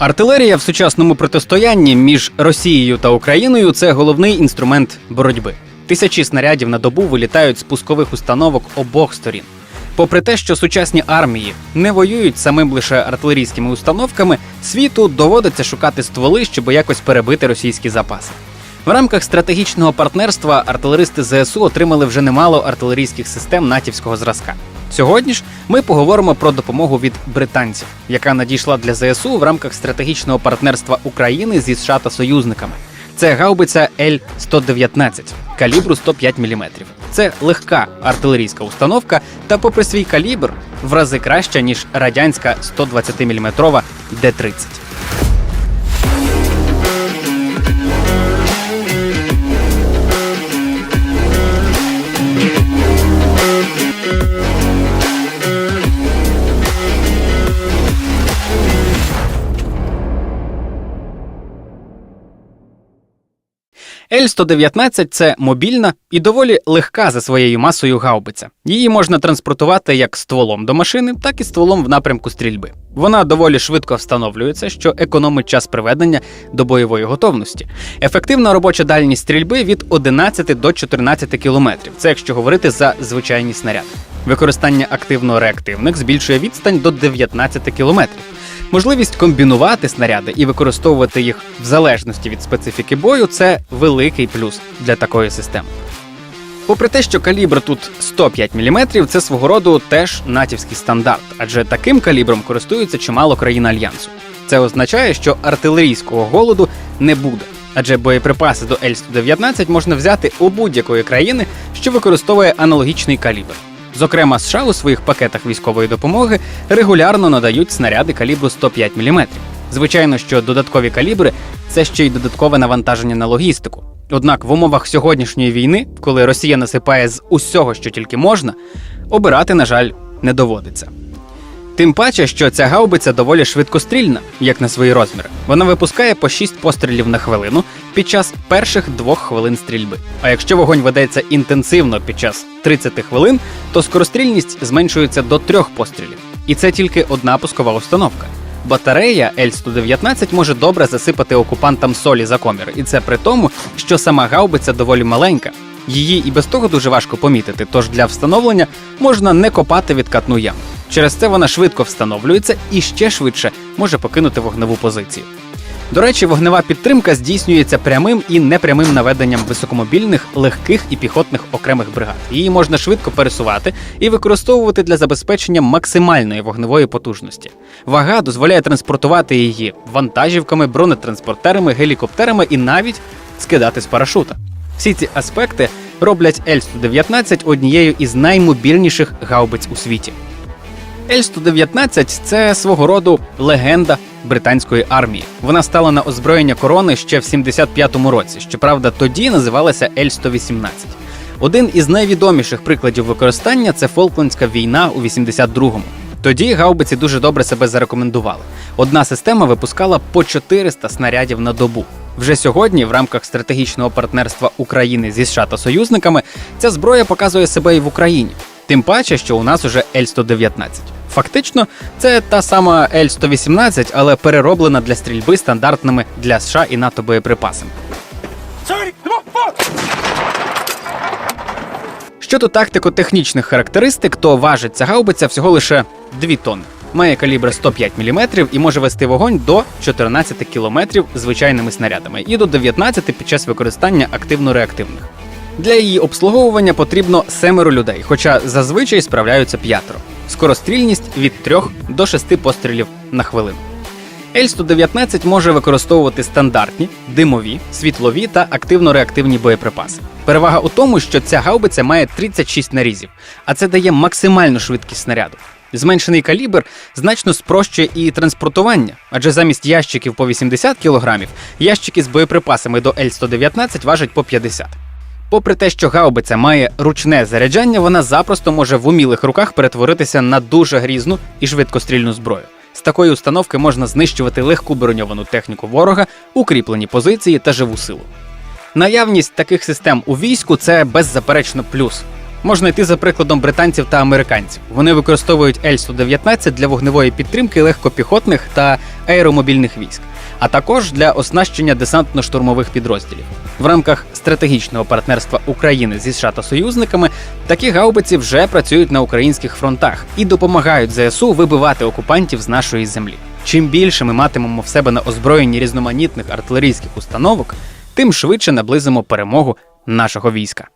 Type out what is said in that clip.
Артилерія в сучасному протистоянні між Росією та Україною це головний інструмент боротьби. Тисячі снарядів на добу вилітають з пускових установок обох сторін. Попри те, що сучасні армії не воюють самим лише артилерійськими установками, світу доводиться шукати стволи, щоб якось перебити російські запаси. В рамках стратегічного партнерства артилеристи ЗСУ отримали вже немало артилерійських систем натівського зразка. Сьогодні ж ми поговоримо про допомогу від британців, яка надійшла для ЗСУ в рамках стратегічного партнерства України зі США та союзниками. Це гаубиця Л-119 калібру 105 мм. Це легка артилерійська установка, та, попри свій калібр, в рази краща ніж радянська 120 мм Д-30. Л-119 – це мобільна і доволі легка за своєю масою гаубиця. Її можна транспортувати як стволом до машини, так і стволом в напрямку стрільби. Вона доволі швидко встановлюється, що економить час приведення до бойової готовності. Ефективна робоча дальність стрільби від 11 до 14 кілометрів. Це якщо говорити за звичайні снаряди. Використання активно-реактивних збільшує відстань до 19 кілометрів. Можливість комбінувати снаряди і використовувати їх в залежності від специфіки бою це великий плюс для такої системи. Попри те, що калібр тут 105 мм, це свого роду теж натівський стандарт, адже таким калібром користуються чимало країн альянсу. Це означає, що артилерійського голоду не буде, адже боєприпаси до Л-119 можна взяти у будь-якої країни, що використовує аналогічний калібр. Зокрема, США у своїх пакетах військової допомоги регулярно надають снаряди калібру 105 мм. Звичайно, що додаткові калібри це ще й додаткове навантаження на логістику. Однак в умовах сьогоднішньої війни, коли Росія насипає з усього, що тільки можна, обирати, на жаль, не доводиться. Тим паче, що ця гаубиця доволі швидкострільна, як на свої розміри. Вона випускає по 6 пострілів на хвилину під час перших двох хвилин стрільби. А якщо вогонь ведеться інтенсивно під час 30 хвилин, то скорострільність зменшується до трьох пострілів. І це тільки одна пускова установка. Батарея L119 може добре засипати окупантам солі за комір, і це при тому, що сама гаубиця доволі маленька. Її і без того дуже важко помітити, тож для встановлення можна не копати відкатну яму. Через це вона швидко встановлюється і ще швидше може покинути вогневу позицію. До речі, вогнева підтримка здійснюється прямим і непрямим наведенням високомобільних, легких і піхотних окремих бригад. Її можна швидко пересувати і використовувати для забезпечення максимальної вогневої потужності. Вага дозволяє транспортувати її вантажівками, бронетранспортерами, гелікоптерами і навіть скидати з парашута. Всі ці аспекти роблять Л-119 однією із наймобільніших гаубиць у світі. Л-119 це свого роду легенда британської армії. Вона стала на озброєння корони ще в 75-му році. Щоправда, тоді називалася Л-118. Один із найвідоміших прикладів використання це Фолклендська війна у 82-му. Тоді гаубиці дуже добре себе зарекомендували. Одна система випускала по 400 снарядів на добу. Вже сьогодні, в рамках стратегічного партнерства України зі США та союзниками, ця зброя показує себе і в Україні. Тим паче, що у нас уже Л-119. Фактично, це та сама Л-118, але перероблена для стрільби стандартними для США і НАТО боєприпасами. Щодо тактико-технічних характеристик, то важить ця гаубиця всього лише 2 тонни. Має калібр 105 мм і може вести вогонь до 14 км звичайними снарядами і до 19 під час використання активно-реактивних. Для її обслуговування потрібно семеро людей, хоча зазвичай справляються п'ятеро. Скорострільність від 3 до 6 пострілів на хвилину. Л-119 може використовувати стандартні, димові, світлові та активно-реактивні боєприпаси. Перевага у тому, що ця гаубиця має 36 нарізів, а це дає максимальну швидкість снаряду. Зменшений калібр значно спрощує і транспортування, адже замість ящиків по 80 кг, ящики з боєприпасами до Л-119 важать по 50 Попри те, що гаубиця має ручне заряджання, вона запросто може в умілих руках перетворитися на дуже грізну і швидкострільну зброю. З такої установки можна знищувати легку броньовану техніку ворога, укріплені позиції та живу силу. Наявність таких систем у війську це беззаперечно плюс. Можна йти за прикладом британців та американців. Вони використовують Л-119 для вогневої підтримки легкопіхотних та аеромобільних військ, а також для оснащення десантно-штурмових підрозділів. В рамках стратегічного партнерства України зі США та союзниками такі гаубиці вже працюють на українських фронтах і допомагають ЗСУ вибивати окупантів з нашої землі. Чим більше ми матимемо в себе на озброєнні різноманітних артилерійських установок, тим швидше наблизимо перемогу нашого війська.